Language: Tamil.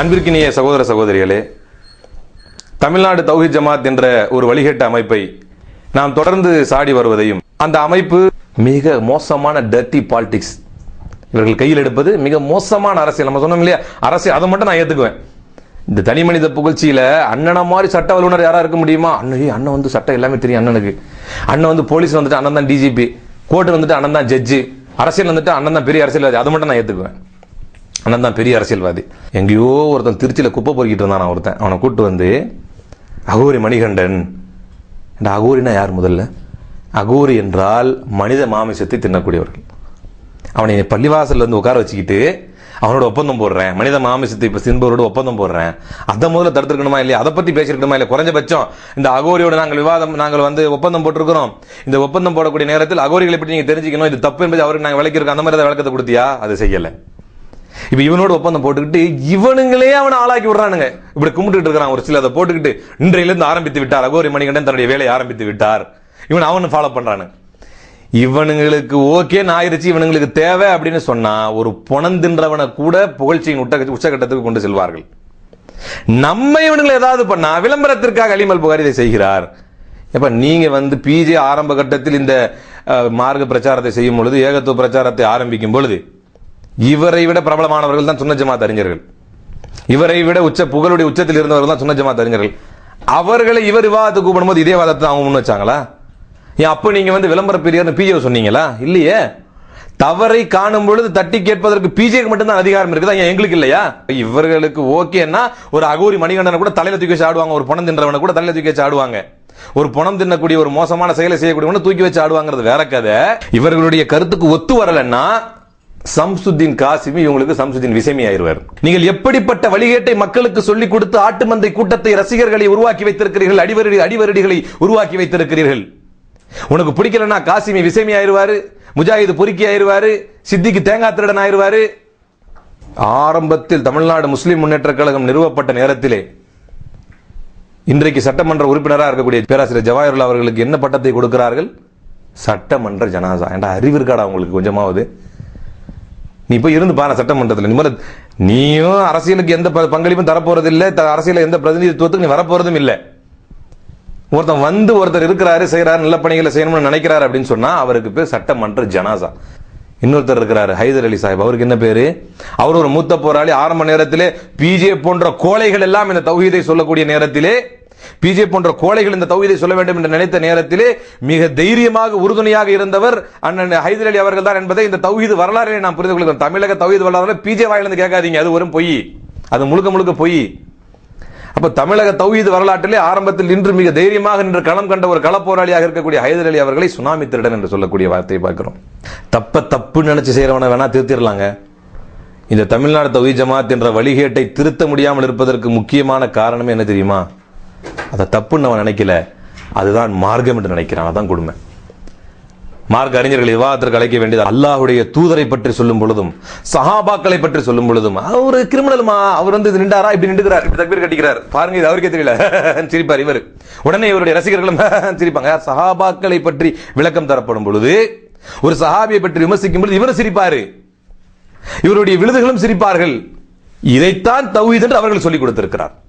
அன்பிற்கினிய சகோதர சகோதரிகளே தமிழ்நாடு தௌஹித் ஜமாத் என்ற ஒரு வழிகேட்ட அமைப்பை நாம் தொடர்ந்து சாடி வருவதையும் அந்த அமைப்பு மிக மோசமான டர்ட்டி பாலிடிக்ஸ் இவர்கள் கையில் எடுப்பது மிக மோசமான அரசியல். நம்ம சொன்னோம் இல்லையா? அரசியல் அதை மட்டும் நான் ஏற்றுக்குவேன் இந்த தனி மனித புகழ்ச்சியில் அண்ணனை மாதிரி சட்ட வல்லுநர் யாராக இருக்க முடியுமா? அண்ணன் அண்ணன் வந்து சட்டம் எல்லாமே தெரியும் அண்ணனுக்கு. அண்ணன் வந்து போலீஸ் வந்துட்டு அண்ணன் தான் டிஜிபி கோர்ட்டு வந்துட்டு அண்ணன் தான் ஜட்ஜு அரசியல் வந்துட்டு அண்ணன் தான் பெரிய அரசியல்வாதி. அதை மட்டும் நான் ஏற்றுக்குவேன் அண்ணன் தான் பெரிய அரசியல்வாதி. எங்கேயோ ஒருத்தன் திருச்சியில் குப்பை பொறுக்கிட்டு இருந்தான் ஒருத்தன். அவனை கூட்டு வந்து அகோரி மணிகண்டன். இந்த அகோரினா யார் முதல்ல? அகோரி என்றால் மனித மாமிசத்தை தின்னக்கூடியவர்கள். அவனை பள்ளிவாசலில் வந்து உட்கார வச்சுக்கிட்டு அவனோட ஒப்பந்தம் போடுறேன். மனித மாமிசத்தை இப்போ சின்பவரோட ஒப்பந்தம் போடுறேன். அதை முதல்ல தடுத்துருக்கணுமா இல்லையா? அதை பற்றி பேசியிருக்கணுமா இல்லை குறைஞ்சபட்சம் இந்த அகோரியோட நாங்கள் விவாதம் நாங்கள் வந்து ஒப்பந்தம் போட்டிருக்கிறோம். இந்த ஒப்பந்தம் போடக்கூடிய நேரத்தில் அகோரிகளை பற்றி நீங்கள் தெரிஞ்சுக்கணும். இது தப்பு என்பது அவருக்கு நாங்கள் விளக்கிருக்கோம் அந்த மாதிரி தான் விளக்கத்தை கொடுத்தியா? அது செய்யலை. இப்ப இவனோட ஒப்பந்தம் போட்டுக்கிட்டு இவனுங்களே அவனை ஆளாக்கி விடுறானுங்க. இப்படி கும்பிட்டுட்டு இருக்கிறான் ஒரு சில அதை போட்டுக்கிட்டு இன்றையில இருந்து ஆரம்பித்து விட்டார். அகோரி மணிகண்டன் தன்னுடைய வேலையை ஆரம்பித்து விட்டார். இவன் அவனு ஃபாலோ பண்றானு. இவனுங்களுக்கு ஓகே ஆயிருச்சு இவனுங்களுக்கு தேவை அப்படின்னு சொன்னா ஒரு புணந்தின்றவனை கூட புகழ்ச்சியின் உட்ட உச்சகட்டத்துக்கு கொண்டு செல்வார்கள். நம்ம இவனுங்களை ஏதாவது பண்ணா விளம்பரத்திற்காக அலிமல் புகார் இதை செய்கிறார். எப்ப நீங்க வந்து பிஜே ஆரம்ப கட்டத்தில் இந்த மார்க்க பிரச்சாரத்தை செய்யும் பொழுது ஏகத்துவ பிரச்சாரத்தை ஆரம்பிக்கும் பொழுது இவரை விட பிரபலமானவர்கள் தான் சுன்ன ஜமாத் அறிஞர்கள். இவரை விட உச்ச புகழுடைய உச்சத்தில் இருந்தவர்கள் தான் சுன்ன ஜமாத் அறிஞர்கள். அவர்களை இவர் விவாதத்துக்கு கூப்பிடும்போது இதே வாதத்தை அவங்க முன் வச்சாங்களா? ஏன் அப்ப நீங்க வந்து விளம்பர பிரியர்னு பிஜே சொன்னீங்களா? இல்லையே. தவறை காணும் பொழுது தட்டி கேட்பதற்கு பிஜேக்கு மட்டும்தான் அதிகாரம் இருக்குதா? ஏன் எங்களுக்கு இல்லையா? இவர்களுக்கு ஓகேன்னா ஒரு அகோரி மணிகண்டனை கூட தலையில தூக்கி வச்சு ஆடுவாங்க. ஒரு பணம் தின்றவனை கூட தலையில தூக்கி வச்சு ஆடுவாங்க. ஒரு பணம் தின்னக்கூடிய ஒரு மோசமான செயலை செய்யக்கூடியவனை தூக்கி வச்சு ஆடுவாங்கிறது வேற கதை. இவர்களுடைய கருத்துக்கு ஒத்து வரலன்னா சம்சுத்தீன் காசிமி இவங்களுக்கு சம்சுத்தீன் விசமி ஆயிடுவார். நீங்கள் எப்படிப்பட்ட வழிகேட்டை மக்களுக்கு சொல்லிக் கொடுத்து ஆட்டு மந்தை கூட்டத்தை ரசிகர்களை உருவாக்கி வைத்திருக்கிறீர்கள் அடிவரடி அடிவரடிகளை உருவாக்கி வைத்திருக்கிறீர்கள்? உனக்கு பிடிக்கலன்னா காசிமி விசமி ஆயிடுவாரு முஜாஹிது பொறுக்கி ஆயிருவாரு சித்திக்கு தேங்காய் திருடன் ஆயிருவாரு ஆரம்பத்தில் தமிழ்நாடு முஸ்லிம் முன்னேற்ற கழகம் நிறுவப்பட்ட நேரத்திலே இன்றைக்கு சட்டமன்ற உறுப்பினராக இருக்கக்கூடிய பேராசிரியர் ஜவாஹர்லால் அவர்களுக்கு என்ன பட்டத்தை கொடுக்கிறார்கள்? சட்டமன்ற ஜனாசா. என்ற அறிவு இருக்காடா உங்களுக்கு கொஞ்சமாவது? நீ போய் இருந்து பாரு சட்டமன்றத்தில். நீ முதல்ல நீயும் அரசியலுக்கு எந்த ப- பங்களிப்பும் தரப்போறது இல்லை த- அரசியல எந்த பிரதிநிதித்துவத்துக்கு நீ வரப்போறதும் இல்லை. ஒருத்தன் வந்து ஒருத்தர் இருக்கிறாரு செய்யறாரு நல்ல பணிகளை செய்யணும்னு நினைக்கிறாரு அப்படின்னு சொன்னா அவருக்கு பேர் சட்டமன்ற ஜனாசா. இன்னொருத்தர் இருக்கிறார் ஹைதர் அலி சாஹிப். அவருக்கு என்ன பேரு? அவர் ஒரு மூத்த போராளி. ஆரம்ப நேரத்திலே பிஜே போன்ற கோழைகள் எல்லாம் இந்த தௌஹீதை சொல்லக்கூடிய நேரத்திலே பிஜே போன்ற கோழைகள் இந்த தௌஹீதை சொல்ல வேண்டும் என்று நினைத்த நேரத்திலே மிக தைரியமாக உறுதுணையாக இருந்தவர் அண்ணன் ஹைதர் அலி அவர்கள் தான் என்பதை இந்த தௌஹீது வரலாறு நான் புரிந்து கொள்கிறேன் தமிழக தௌஹீது வரலாறு பிஜே வாயிலிருந்து கேட்காதீங்க. அது ஒரு பொய். அது முழுக்க முழுக்க பொய். அப்ப தமிழக தௌஹீது வரலாற்றிலே ஆரம்பத்தில் இன்று மிக தைரியமாக நின்று களம் கண்ட ஒரு களப்போராளியாக இருக்கக்கூடிய ஹைதர் அலி அவர்களை சுனாமி திருடன் என்று சொல்லக்கூடிய வார்த்தையை பார்க்கிறோம். தப்ப தப்பு தப்பு நினச்சி செய்கிறவனை வேணால் திருத்திடலாங்க இந்த தமிழ்நாடு தவி ஜமாத் என்ற வழிகேட்டை திருத்த முடியாமல் இருப்பதற்கு முக்கியமான காரணமே என்ன தெரியுமா? அதை தப்புன்னு அவன் நினைக்கல. அதுதான் மார்க்கம் என்று நினைக்கிறான். அதான் கொடுமை. மார்க் அறிஞர்கள் விவாதத்திற்கு அழைக்க வேண்டியது அல்லாஹ்வுடைய தூதரை பற்றி சொல்லும் பொழுதும் சஹாபாக்களை பற்றி சொல்லும் பொழுதும் அவர் கிரிமினல்மா? அவர் வந்து இது நின்றாரா? இப்படி நின்றுக்கிறார் இப்படி தக்பீர் கட்டிக்கிறார். பாருங்க இது அவருக்கே தெரியல. சிரிப்பார் இவர். உடனே இவருடைய ரசிகர்களும் சிரிப்பாங்க. சஹாபாக்களை பற்றி விளக்கம் தரப்படும் பொழுது ஒரு சஹாபியை பற்றி விமர்சிக்கும் பொழுது இவர் சிரிப்பாரு. இவருடைய விழுதுகளும் சிரிப்பார்கள். இதைத்தான் தௌஹீத் என்று அவர்கள் சொல்லிக் கொடுத்திருக்கிறார்.